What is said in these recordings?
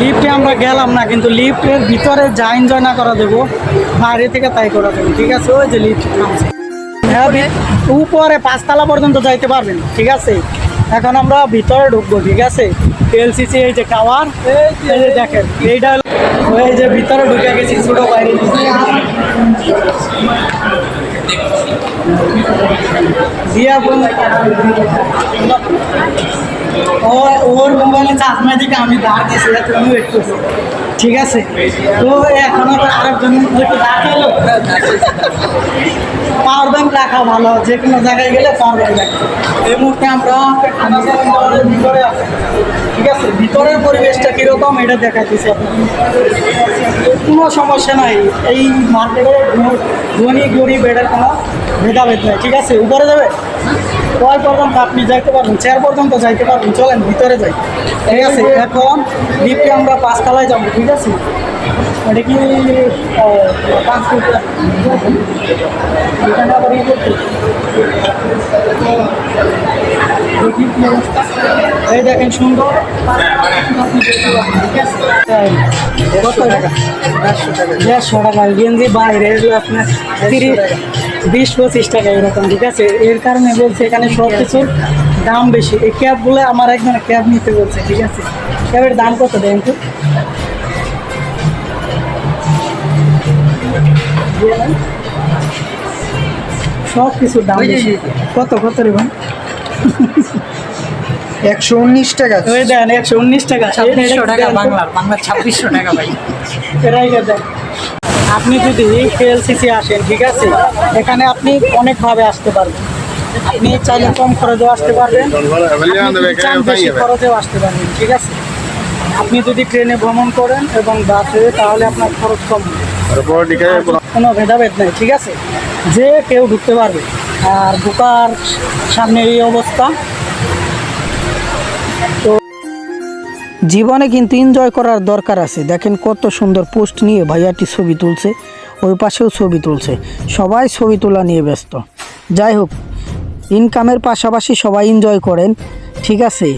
লিফটে আমরা গেলাম না, কিন্তু লিফটের ভিতরে যা এনজয় না করা দেবো, বাইরে থেকে তাই করা দেবো, ঠিক আছে? ওই যে লিফট হ্যাঁ উপরে পাঁচতলা পর্যন্ত যাইতে পারবেন, ঠিক আছে? এখন আমরা ভিতরে ঢুকবো, ঠিক আছে? এলসিসি এই যে টাওয়ার এই যে দেখেন, এইটা ওই যে ভিতরে ঢুকে গেছি, ছোটো বাইরে। দিয়া ওর ওর মোবাইলে চার্জ নাই দিকে আমি দাঁড় দিয়েছি তুমি ওয়েট করছি। ঠিক আছে? তো এখন আবার আরেকজন দাঁড়াল পাওয়ার ব্যাংক রাখা ভালো, যে কোনো জায়গায় গেলে পাওয়ার ব্যাংক রাখা এই মুহূর্তে আমরা ভিতরে আছি। ঠিক আছে? ভিতরের পরিবেশটা কীরকম এটা দেখাচ্ছি কোনো সমস্যা নাই। এই মার্কেটে ধনী, গরিব এটার কোনো ভেদাভেদ নাই। ঠিক আছে? উপরে যাবে? কয় পর্যন্ত আপনি যাইতে পারবেন? চেয়ার পর্যন্ত যাইতে পারবেন। চলেন, ভিতরে যাই। ঠিক আছে, এখন লিফটে আমরা পাঁচতলায় যাব, ঠিক আছে? এটা কি। এই দেখেন সুন্দর। টাকা? দেড়শো টাকা। গেঞ্জি বাইরে আপনার তিরিশ বিশ পঁচিশ টাকা এরকম ঠিক আছে? এর কারণে বলছে এখানে সব কিছুর দাম বেশি। এই ক্যাবগুলো আমার একজন ক্যাব নিতে বলছে ঠিক আছে? ক্যাবের দাম কত দেন তো সব কিছুর দাম বেশি। কত কত রে ভাই? একশো উনিশ টাকা। দেন একশো উনিশ টাকা। ছাব্বিশশো টাকা বাংলার বাংলার ছাব্বিশশো টাকা ভাই। এরাই দেন। আপনি যদি কেএলসিসি আসেন ঠিক আছে? এখানে আপনি অনেকভাবে আসতে পারবেন। আপনি চাইলে কম খরচেও আসতে পারবেন। বেশি খরচেও আসতে পারবেন ঠিক আছে? আপনি যদি ট্রেনে ভ্রমণ করেন এবং বাসে তাহলে আপনার খরচ কম হবে। কোনো ভেদাভেদ নেই ঠিক আছে? যে কেউ ঢুকতে পারবে। আর ঢোকার সামনে এই অবস্থা। জীবনে কিন্তু এনজয় করার দরকার আছে। দেখেন কত সুন্দর পোস্ট নিয়ে ভাইয়াটি ছবি তুলছে, ওই পাশেও ছবি তুলছে। সবাই ছবি তোলা নিয়ে ব্যস্ত। যাই হোক ইনকামের পাশাপাশি সবাই এনজয় করেন, ঠিক আছে?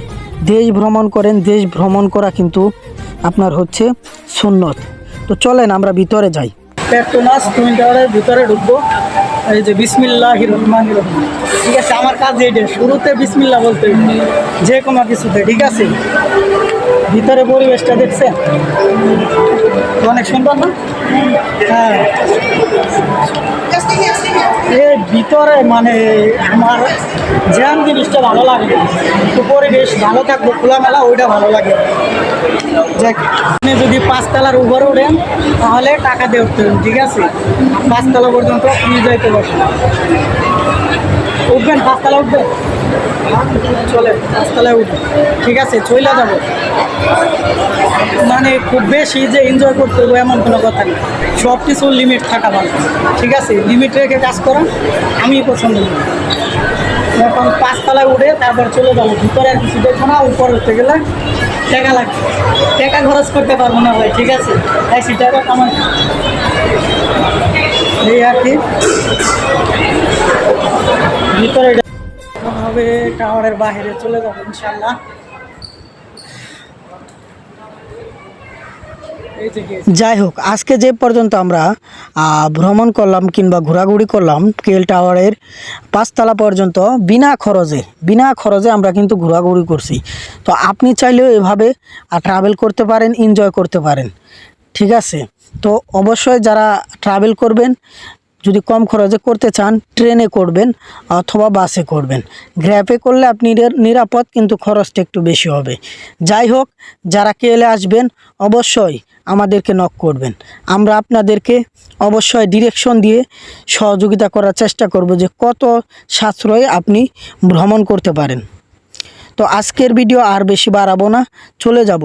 দেশ ভ্রমণ করেন, দেশ ভ্রমণ করা কিন্তু আপনার হচ্ছে সুন্নত। তো চলেন আমরা ভিতরে যাই। ভিতরে ঢুকবো। এই যে বিসমিল্লাহ ঠিক আছে, আমার কাজ এইটা শুরুতে বিসমিল্লাহ বলতে যে কোনো কিছুতে, ঠিক আছে? ভিতরে পরিবেশটা দেখছেন? অনেক সুন্দর না? হ্যাঁ। ভিতরে মানে আমার জ্যাম জিনিসটা ভালো লাগে। তো পরিবেশ ভালো থাকব, খোলামেলা, ওইটা ভালো লাগে। যাক, আপনি যদি পাঁচতলার উপরে ওঠেন তাহলে টাকা দিয়ে উঠতে ঠিক আছে? পাঁচতলা পর্যন্ত আপনি যাইতে পারবেন। উঠবেন পাঁচতলা উঠবেন? চলে পাঁচতলায় উঠবেন ঠিক আছে চলে যাব। মানে খুব বেশি যে এনজয় করতে হবে এমন কোনো কথা নেই। সব কিছুর লিমিট থাকা ভালো। ঠিক আছে লিমিট রেখে কাজ করা আমি পছন্দ করি। এখন পাঁচতলায় উঠে তারপর চলে যাব। ভিতরে আর কিছু দেখব না, উপরে উঠতে গেলে টাকা লাগবে। টাকা খরচ করতে পারব না ভাই, ঠিক আছে? একশো টাকা কামাই। এই আর কি। ভিতরে এখন হবে টাওয়ারের বাইরে চলে যাব ইনশাল্লাহ। যাই হোক আজকে যে পর্যন্ত আমরা ভ্রমণ করলাম কিংবা ঘোরাঘুরি করলাম কেল টাওয়ারের পাঁচতলা পর্যন্ত বিনা খরচে বিনা খরচে আমরা কিন্তু ঘোরাঘুরি করছি। তো আপনি চাইলেও এভাবে ট্রাভেল করতে পারেন এনজয় করতে পারেন। ঠিক আছে? তো অবশ্যই যারা ট্রাভেল করবেন যদি কম খরচে করতে চান, ট্রেনে করবেন অথবা বাসে করবেন। গ্র্যাপে করলে আপনি নিরাপদ, কিন্তু খরচটা একটু বেশি হবে। যাই হোক, যারা কেলে আসবেন, অবশ্যই আমাদেরকে নক করবেন। আমরা আপনাদেরকে অবশ্যই ডিরেকশন দিয়ে সহযোগিতা করার চেষ্টা করব যে কত সাশ্রয়ে আপনি ভ্রমণ করতে পারেন। তো আজকের ভিডিও আর বেশি বাড়াবো না, চলে যাব।